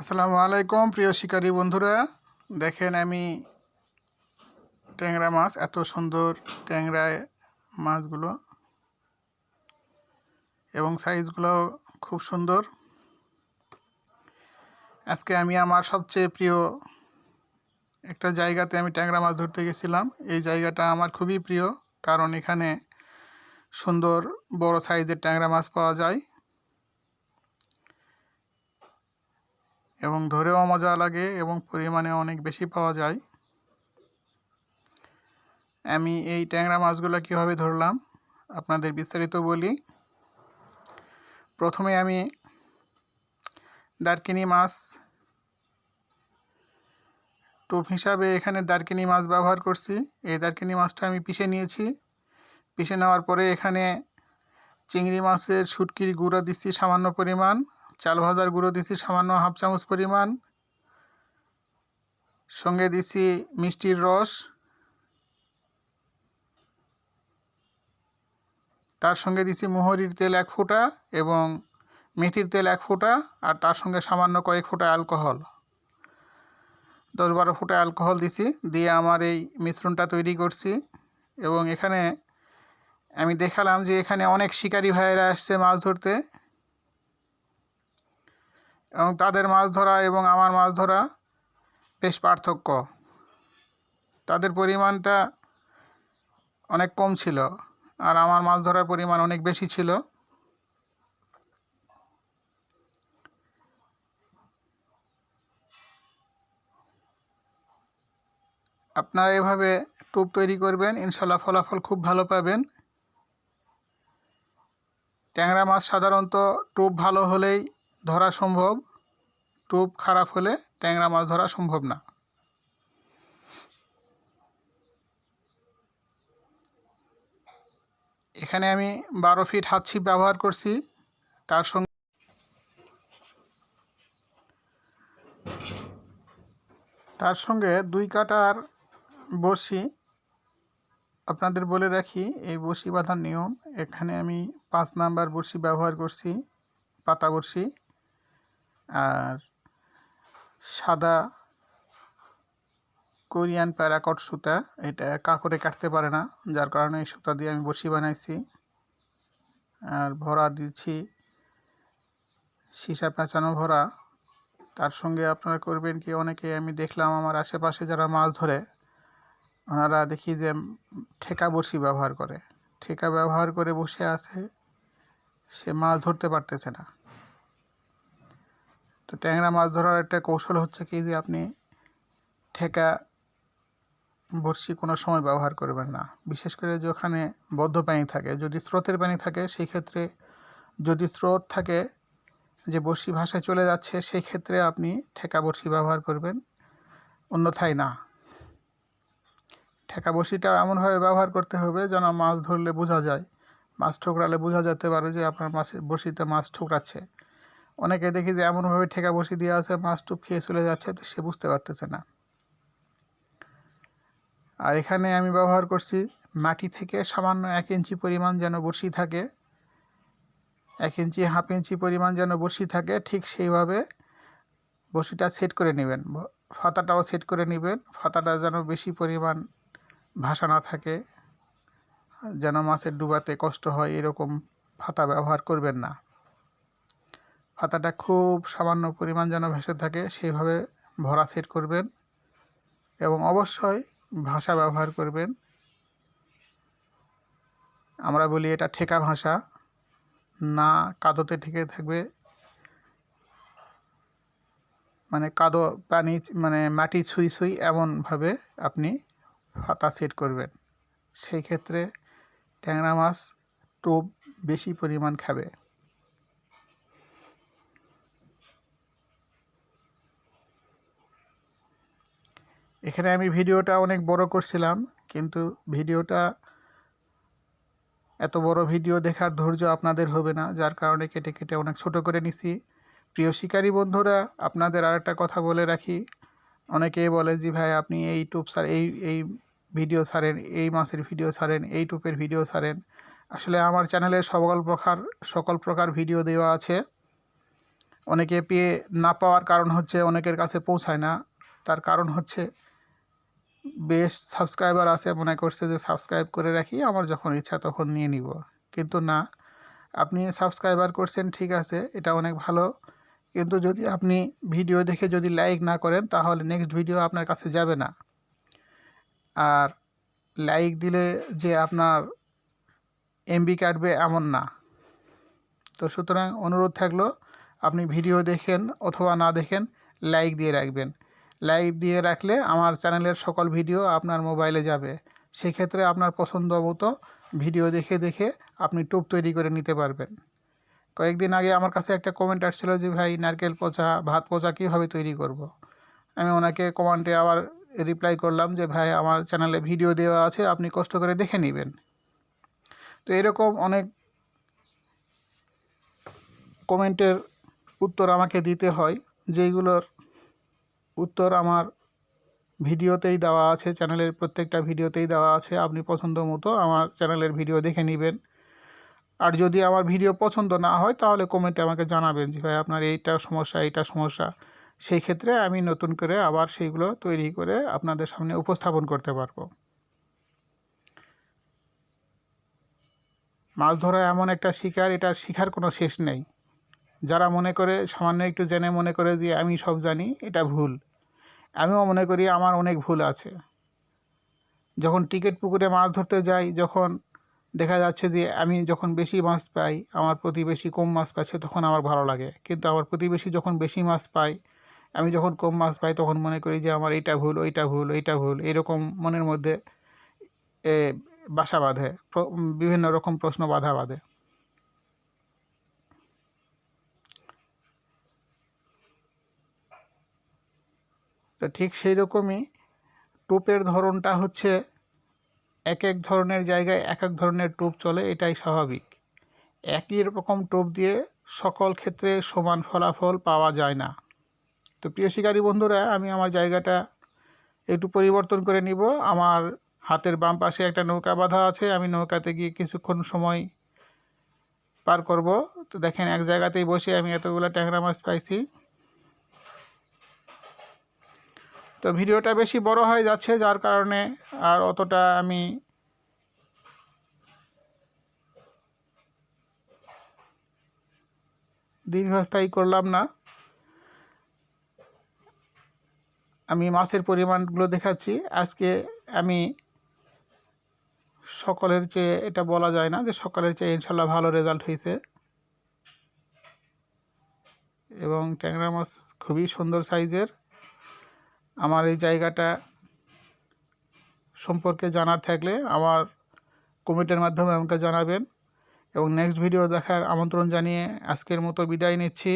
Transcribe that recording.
আসসালামু আলাইকুম, প্রিয় শিকারী বন্ধুরা। দেখেন আমি ট্যাংরা মাছ, এত সুন্দর ট্যাংরায় মাছগুলো এবং সাইজগুলো খুব সুন্দর। আজকে আমি আমার সবচেয়ে প্রিয় একটা জায়গাতে আমি ট্যাংরা মাছ ধরতে গেছিলাম। এই জায়গাটা আমার খুবই প্রিয়, কারণ এখানে সুন্দর বড় সাইজের ট্যাংরা মাছ পাওয়া যায়। এবং ধরেও মজা লাগে এবং পরিমাণে অনেক বেশি পাওয়া যায়। আমি এই ট্যাংরা মাছগুলো কীভাবে ধরলাম, আপনাদের বিস্তারিত বলি। প্রথমে আমি দারকিনি মাছ টোপ হিসাবে এখানে দারকিনি মাছ ব্যবহার করছি। এই দারকিনি মাছটা আমি পিষে নিয়েছি। পিষে নেওয়ার পরে এখানে চিংড়ি মাছের শুটকির গুঁড়ো দিচ্ছি সামান্য পরিমাণ। চাল ভাজার গুঁড়ো দিছি, সামান্য হাফ চামচ পরিমাণ। সঙ্গে দিছি মিষ্টির রস। তার সঙ্গে দিছি মোহরির তেল এক ফোঁটা এবং মেথির তেল এক ফোঁটা, আর তার সঙ্গে সামান্য কয়েক ফোঁটা অ্যালকোহল। দশ বারো ফোঁটা অ্যালকোহল দিছি, দিয়ে আমার এই মিশ্রণটা তৈরি করছি। এবং এখানে আমি দেখালাম যে এখানে অনেক শিকারী ভাইয়েরা আসছে মাছ ধরতে। এবং তাদের মাছ ধরা এবং আমার মাছ ধরা বেশ পার্থক্য। তাদের পরিমাণটা অনেক কম ছিল আর আমার মাছ ধরার পরিমাণ অনেক বেশি ছিল। আপনারা এভাবে টোপ তৈরি করবেন ইনশাল্লাহ ফলাফল খুব ভালো পাবেন। ট্যাংরা মাছ সাধারণত টোপ ভালো হলেই ধরা সম্ভব, টোপ খারাপ হলে ট্যাংরা মাছ ধরা সম্ভব না। এখানে আমি বারো ফিট হাত ছিপ ব্যবহার করছি, তার সঙ্গে তার সঙ্গে দুই কাটার বড়শি। আপনাদের বলে রাখি, এই বড়শি বাঁধার নিয়ম, এখানে আমি পাঁচ নাম্বার বড়শি ব্যবহার করছি, পাতা বড়শি। আর সাদা কোরিয়ান প্যারাকট সুতা, এটা কাকড়ে কাটতে পারে না, যার কারণে এই সুতা দিয়ে আমি বসি বানাইছি। আর ভরা দিচ্ছি, সীসা পেঁচানো ভরা। তার সঙ্গে আপনারা করবেন কি অনেকে আমি দেখলাম আমার আশেপাশে যারা মাছ ধরে, ওনারা দেখি যে ঠেকা বড়শি ব্যবহার করে। ঠেকা ব্যবহার করে বসে আছে, সে মাছ ধরতে পারতেছে না। তো ট্যাংরা মাছ ধরার একটা কৌশল হচ্ছে কি যে আপনি ঠেকা বড়শি কোনো সময় ব্যবহার করবেন না। বিশেষ করে যেখানে বদ্ধ পানি থাকে, যদি স্রোতের পানি থাকে, সেই ক্ষেত্রে যদি স্রোত থাকে, যে বড়শি ভাষায় চলে যাচ্ছে, সেই ক্ষেত্রে আপনি ঠেকা বড়শি ব্যবহার করবেন, অন্যথায় না। ঠেকা বড়শিটা এমনভাবে ব্যবহার করতে হবে যেন মাছ ধরলে বোঝা যায়, মাছ ঠোকরালে বোঝা যেতে পারে যে আপনার মাছের বড়শিতে মাছ ঠোকরাচ্ছে। অনেকে দেখি যে এমনভাবে ঠেকা বসিয়ে দিয়ে আছে, মাছ টুপ খেয়ে চলে যাচ্ছে, তো সে বুঝতে পারতেছে না। আর এখানে আমি ব্যবহার করছি, মাটি থেকে সামান্য এক ইঞ্চি পরিমাণ যেন বসি থাকে, এক ইঞ্চি, হাফ ইঞ্চি পরিমাণ যেন বসি থাকে, ঠিক সেইভাবে বসিটা সেট করে নেবেন। ফাতাটাও সেট করে নেবেন, ফাতাটা যেন বেশি পরিমাণ ভাসা না থাকে, যেন মাছের ডুবাতে কষ্ট হয়, এরকম ফাতা ব্যবহার করবেন না। পাতাটা খুব সামান্য পরিমাণ যেন ভেসে থাকে, সেইভাবে ভরা সেট করবেন এবং অবশ্যই ভাষা ব্যবহার করবেন। আমরা বলি এটা ঠেকা ভাষা, না কাদোতে ঠেকে থাকবে। মানে কাদো পানি মানে মাটি ছুঁই ছুঁই এমনভাবে আপনি ফাতা সেট করবেন। সেই ক্ষেত্রে ট্যাংরা মাছ টোপ বেশি পরিমাণ খাবে। এখানে আমি ভিডিওটা অনেক বড় করছিলাম, কিন্তু ভিডিওটা এত বড় ভিডিও দেখার ধৈর্য আপনাদের হবে না, যার কারণে কেটে কেটে অনেক ছোট করে নিছি। প্রিয় শিকারী বন্ধুরা, আপনাদের আর একটা কথা বলে রাখি। অনেকেই বলে যে ভাই, আপনি এই টুপ সার এই এই ভিডিও ছাড়েন এই মাসের ভিডিও ছাড়েন এই টুপের ভিডিও ছাড়েন আসলে আমার চ্যানেলে সকল প্রকার সকল প্রকার ভিডিও দেওয়া আছে। অনেকে পেয়ে না পাওয়ার কারণ হচ্ছে অনেকের কাছে পৌঁছায় না। তার কারণ হচ্ছে বেশ সাবস্ক্রাইবার আছে মনে করছে যে সাবস্ক্রাইব করে রাখি, আমার যখন ইচ্ছা তখন নিয়ে নিব। কিন্তু না, আপনি সাবস্ক্রাইবার করছেন, ঠিক আছে, এটা অনেক ভালো। কিন্তু যদি আপনি ভিডিও দেখে যদি লাইক না করেন, তাহলে নেক্সট ভিডিও আপনার কাছে যাবে না। আর লাইক দিলে যে আপনার এমবি কাটবে এমন না। তো সুতরাং অনুরোধ থাকল, আপনি ভিডিও দেখেন অথবা না দেখেন লাইক দিয়ে রাখবেন। লাইক দিয়ে রাখলে আমার চ্যানেলের সকল ভিডিও আপনার মোবাইলে যাবে। সেক্ষেত্রে আপনার পছন্দ মতো ভিডিও দেখে দেখে আপনি টুপ তৈরি করে নিতে পারবেন। কয়েকদিন আগে আমার কাছে একটা কমেন্ট আসছিল যে, ভাই, নারকেল পচা, ভাত পচা কীভাবে তৈরি করব। আমি ওনাকে কমেন্টে আবার রিপ্লাই করলাম যে, ভাই, আমার চ্যানেলে ভিডিও দেওয়া আছে, আপনি কষ্ট করে দেখে নেবেন। তো এরকম অনেক কমেন্টের উত্তর আমাকে দিতে হয়, যেইগুলোর উত্তর আমার ভিডিওতেই দেওয়া আছে, চ্যানেলের প্রত্যেকটা ভিডিওতেই দেওয়া আছে, আপনি পছন্দ মতো আমার চ্যানেলের ভিডিও দেখে নেবেন। আর যদি আমার ভিডিও পছন্দ না হয়, তাহলে কমেন্টে আমাকে জানাবেন যে, ভাই, আপনার এইটা সমস্যা এইটা সমস্যা। সেই ক্ষেত্রে আমি নতুন করে আবার সেইগুলো তৈরি করে আপনাদের সামনে উপস্থাপন করতে পারব। মাছ ধরা এমন একটা শিকার, এটা শিখার কোনো শেষ নেই। যারা মনে করে, সামান্য একটু জেনে মনে করে যে আমি সব জানি, এটা ভুল। আমিও মনে করি আমার অনেক ভুল আছে। যখন টিকিট পুকুরে মাছ ধরতে যাই, যখন দেখা যাচ্ছে যে আমি যখন বেশি মাছ পাই, আমার প্রতিবেশী কম মাছ পাচ্ছে, তখন আমার ভালো লাগে। কিন্তু আমার প্রতিবেশী যখন বেশি মাছ পায়, আমি যখন কম মাছ পাই, তখন মনে করি যে আমার এইটা ভুল, ওইটা ভুল এইটা ভুল। এরকম মনের মধ্যে বাসা বাঁধে বিভিন্ন রকম প্রশ্ন বাধা বাঁধে। তো ঠিক সেই রকমই টোপের ধরনটা হচ্ছে এক এক ধরনের জায়গায় এক এক ধরনের টোপ চলে, এটাই স্বাভাবিক। একই রকম টোপ দিয়ে সকল ক্ষেত্রে সমান ফলাফল পাওয়া যায় না। তো প্রিয় শিকারী বন্ধুরা, আমি আমার জায়গাটা একটু পরিবর্তন করে নিব। আমার হাতের বাম পাশে একটা নৌকা বাঁধা আছে, আমি নৌকাতে গিয়ে কিছুক্ষণ সময় পার করব। তো দেখেন, এক জায়গাতেই বসে আমি এতগুলো ট্যাংরা মাছ পাইছি। তো ভিডিওটা বেশি বড় হয়ে যাচ্ছে, যার কারণে আর অতটা আমি দীর্ঘস্থায়ী করলাম না। আমি মাছের পরিমাণগুলো দেখাচ্ছি। আজকে আমি সকলের চেয়ে, এটা বলা যায় না যে সকলের চেয়ে ইনশাল্লাহ ভালো রেজাল্ট হয়েছে। এবং ট্যাংরা মাছ খুবই সুন্দর সাইজের। আমার এই জায়গাটা সম্পর্কে জানার থাকলে আমার কমেন্টের মাধ্যমে আমাকে জানাবেন এবং নেক্সট ভিডিও দেখার আমন্ত্রণ জানিয়ে আজকের মতো বিদায় নিচ্ছি।